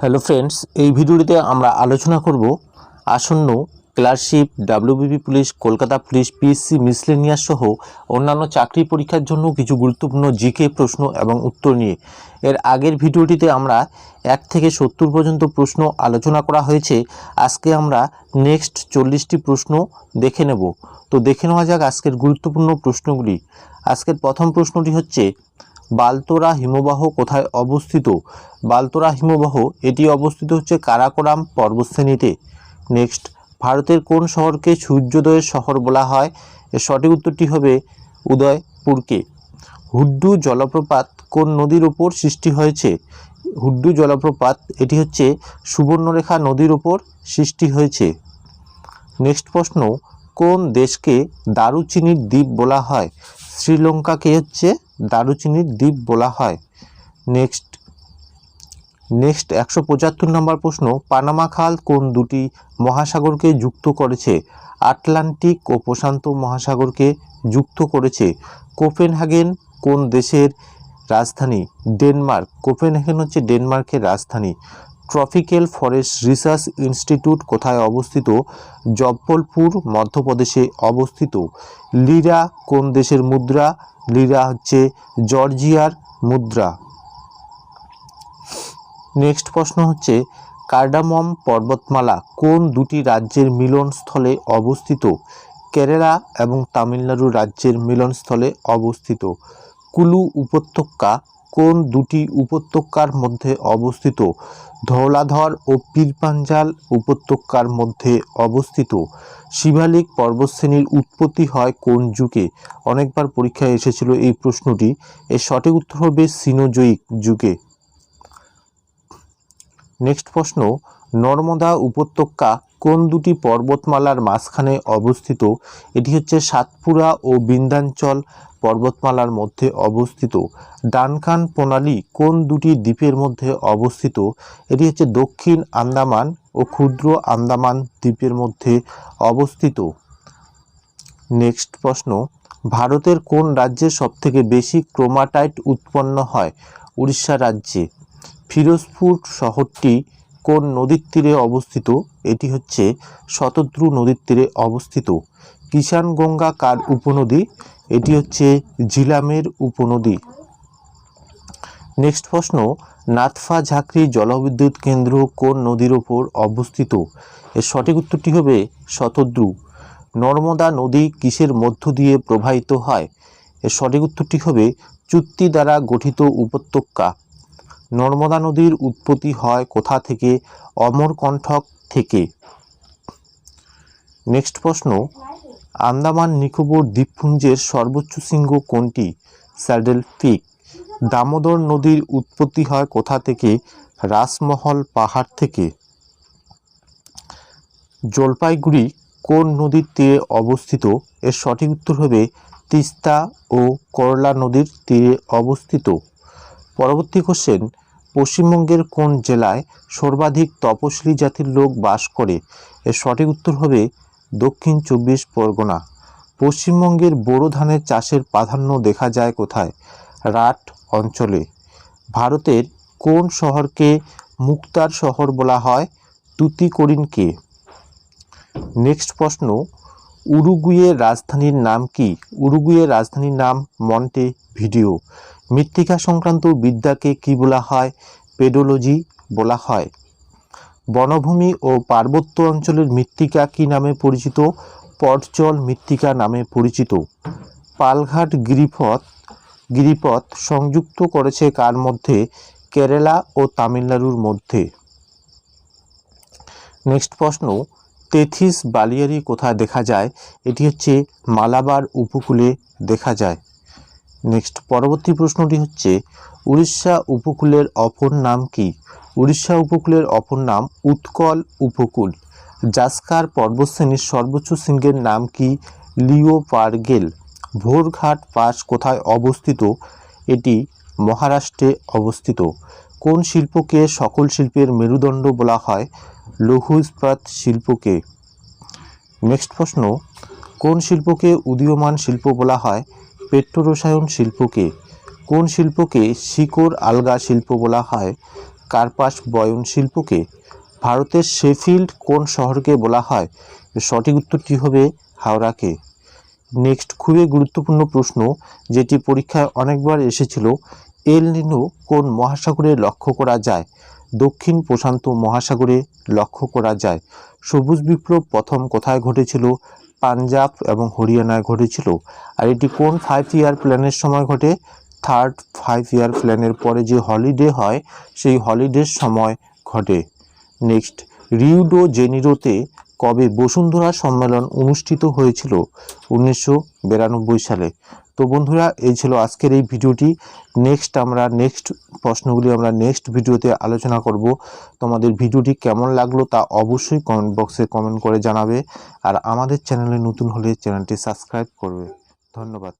Hello friends এই ভিডিওটিতে আমরা আলোচনা করব আসন্ন clerkship WBP police, Kolkata police PSC miscellaneous সহ অন্যান্য চাকরি পরীক্ষার জন্য কিছু গুরুত্বপূর্ণ জিকে প্রশ্ন এবং উত্তর নিয়ে। এর আগের ভিডিওটিতে আমরা এক থেকে সত্তর পর্যন্ত প্রশ্ন আলোচনা করা হয়েছে। আজকে আমরা নেক্সট চল্লিশটি প্রশ্ন দেখে নেব। তো দেখে নেওয়া যাক আজকের গুরুত্বপূর্ণ প্রশ্নগুলি। আজকের প্রথম প্রশ্নটি হচ্ছে বালতোরা হিমবাহ কোথায় অবস্থিত? বালতোরা হিমবাহ, এটি অবস্থিত হচ্ছে কারাকোরাম পর্বতশ্রেণীতে। নেক্সট, ভারতের কোন শহরকে সূর্যোদয়ের শহর বলা হয়? এর সঠিক উত্তরটি হবে উদয়পুরকে। হুড্ডু জলপ্রপাত কোন নদীর উপর সৃষ্টি হয়েছে? হুড্ডু জলপ্রপাত, এটি হচ্ছে সুবর্ণরেখা নদীর উপর সৃষ্টি হয়েছে। নেক্সট প্রশ্ন, কোন দেশকে দারুচিনির দ্বীপ বলা হয়? শ্রীলঙ্কাকে হচ্ছে দারুচিনির দ্বীপ বলা হয়। নেক্সট নেক্সট একশো পঁচাত্তর নম্বর প্রশ্ন, পানামা খাল কোন দুটি মহাসাগরকে যুক্ত করেছে? আটলান্টিক ও প্রশান্ত মহাসাগরকে যুক্ত করেছে। কোপেনহাগেন কোন দেশের রাজধানী? ডেনমার্ক, কোপেনহাগেন হচ্ছে ডেনমার্কের রাজধানী। ট্রপিক্যাল ফরেস্ট রিসার্চ ইনস্টিটিউট কোথায় অবস্থিত? জব্বলপুর মধ্যপ্রদেশে অবস্থিত। লিরা কোন দেশের মুদ্রা? লিরা হচ্ছে জর্জিয়ার মুদ্রা। নেক্সট প্রশ্ন হচ্ছে, কার্ডামম পর্বতমালা কোন দুটি রাজ্যের মিলনস্থলে অবস্থিত? কেরালা এবং তামিলনাড়ু রাজ্যের মিলনস্থলে অবস্থিত। কুলু উপত্যকা কোন দুটি উপত্যকার মধ্যে অবস্থিত? ধৌলাধর ও পীরপাঞ্জাল উপত্যকার মধ্যে অবস্থিত। শিবালিক পর্বতশ্রেণীর উৎপত্তি হয় কোন যুগে? অনেকবার পরীক্ষায় এসেছিল এই প্রশ্নটি। এর সঠিক উত্তর হবে সিনোজয়িক যুগে। নেক্সট প্রশ্ন, নর্মদা উপত্যকা কোন দুটি পর্বতমালার মাঝখানে অবস্থিত? এটি হচ্ছে সাতপুরা ও বিন্ধ্যাঞ্চল পর্বতমালার মধ্যে অবস্থিত। ডানকান প্রণালী কোন দুটি দ্বীপের মধ্যে অবস্থিত? এটি হচ্ছে দক্ষিণ আন্দামান ও ক্ষুদ্র আন্দামান দ্বীপের মধ্যে অবস্থিত। নেক্সট প্রশ্ন, ভারতের কোন রাজ্যে সবথেকে বেশি ক্রোমাটাইট উৎপন্ন হয়? উড়িষ্যা রাজ্যে। ফিরোজপুর শহরটি কোন নদীর তীরে অবস্থিত? এটি হচ্ছে শতদ্রু নদীর তীরে অবস্থিত। কিষানগঙ্গা কার উপনদী? এটি হচ্ছে ঝিলামের উপনদী। নেক্সট প্রশ্ন নাথফা ঝাঁকরি জলবিদ্যুৎ কেন্দ্র কোন নদীর ওপর অবস্থিত? এর সঠিক উত্তরটি হবে শতদ্রু। নর্মদা নদী কিসের মধ্য দিয়ে প্রবাহিত হয়? এর সঠিক উত্তরটি হবে চুক্তি দ্বারা গঠিত উপত্যকা। নর্মদা নদীর উৎপত্তি হয় কোথা থেকে? অমরকণ্ঠক থেকে। নেক্সট প্রশ্ন, আন্দামান নিকোবর দ্বীপপুঞ্জের সর্বোচ্চ শৃঙ্গ কোনটি? স্যাডেল পিক দামোদর নদীর উৎপত্তি হয় কোথা থেকে? রাসমহল পাহাড় থেকে। জলপাইগুড়ি কোন নদীর তীরে অবস্থিত? এর সঠিক উত্তর হবে তিস্তা ও করলা নদীর তীরে অবস্থিত। পরবর্তী কোশ্চেন পশ্চিমবঙ্গের কোন জেলায় সর্বাধিক তপশিলি জাতির লোক বাস করে? এর সঠিক উত্তর হবে দক্ষিণ চব্বিশ পরগনা। পশ্চিমবঙ্গের বোরো ধানের চাষের প্রাধান্য দেখা যায় কোথায়? রাট অঞ্চলে। ভারতের কোন শহরকে মুক্তার শহর বলা হয়? তুতিকোরিনকে নেক্সট প্রশ্ন উরুগুয়ের রাজধানীর নাম কি? উরুগুয়ের রাজধানীর নাম মন্টে ভিডিও। মৃত্তিকা সংক্রান্ত বিদ্যাকে কি বলা হয়? পেডোলজি বলা হয়। বনভূমি ও পার্বত্য অঞ্চলের মৃত্তিকা কি নামে পরিচিত? পটচল মৃত্তিকা নামে পরিচিত। পালঘাট গিরিপথ গিরিপথ সংযুক্ত করেছে কার মধ্যে? কেরালা ও তামিলনাড়ুর মধ্যে। নেক্সট প্রশ্ন তেথিস বালিয়ারি কোথায় দেখা যায়? এটি হচ্ছে মালাবার উপকূলে দেখা যায়। নেক্সট, পরবর্তী প্রশ্নটি হচ্ছে, উড়িষ্যা উপকূলের অপর নাম কি? উড়িষ্যা উপকূলের অপর নাম উৎকল উপকূল। জাস্কার পর্বতশ্রেণীর সর্বোচ্চ শৃঙ্গের নাম কি? লিওপারগেল। ভোরঘাট পাস কোথায় অবস্থিত? এটি মহারাষ্ট্রে অবস্থিত। কোন শিল্পকে সকল শিল্পের মেরুদণ্ড বলা হয়? লৌহ ইস্পাত শিল্পকে। নেক্সট প্রশ্ন, কোন শিল্পকে উদীয়মান শিল্প বলা হয়? পেট্রোরসায়ন শিল্পকে। কোন শিল্পকে শিকড় আলগা শিল্প বলা হয়? কার্পাস বয়ন শিল্পকে। ভারতের শেফিল্ড কোন শহরকে বলা হয়? সঠিক উত্তরটি হবে? হাওড়াকে। নেক্সট খুবই গুরুত্বপূর্ণ প্রশ্ন, যেটি পরীক্ষায় অনেকবার এসেছিল। এল নিনো কোন মহাসাগরে লক্ষ্য করা যায়? দক্ষিণ প্রশান্ত মহাসাগরে লক্ষ্য করা যায়। সবুজ বিপ্লব প্রথম কোথায় ঘটেছিল? পাঞ্জাব এবং হরিয়ানায় ঘটেছিল। আর এটি কোন ফাইভ ইয়ার প্ল্যানের সময় ঘটে? থার্ড ফাইভ ইয়ার প্ল্যানের পরে যে হলিডে হয়, সেই হলিডের সময় ঘটে। নেক্সট রিউডো জেনিরোতে কবে বসুন্ধরা সম্মেলন অনুষ্ঠিত হয়েছিল? উনিশশো বিরানব্বই সালে। তো বন্ধুরা, এই ছিল আজকের এই ভিডিওটি। নেক্সট আমরা নেক্সট প্রশ্নগুলি আমরা নেক্সট ভিডিওতে আলোচনা করব। তোমাদের ভিডিওটি কেমন লাগল তা অবশ্যই কমেন্ট বক্সে কমেন্ট করে জানাবে। আর আমাদের চ্যানেলে নতুন হলে চ্যানেলটি সাবস্ক্রাইব করবে। ধন্যবাদ।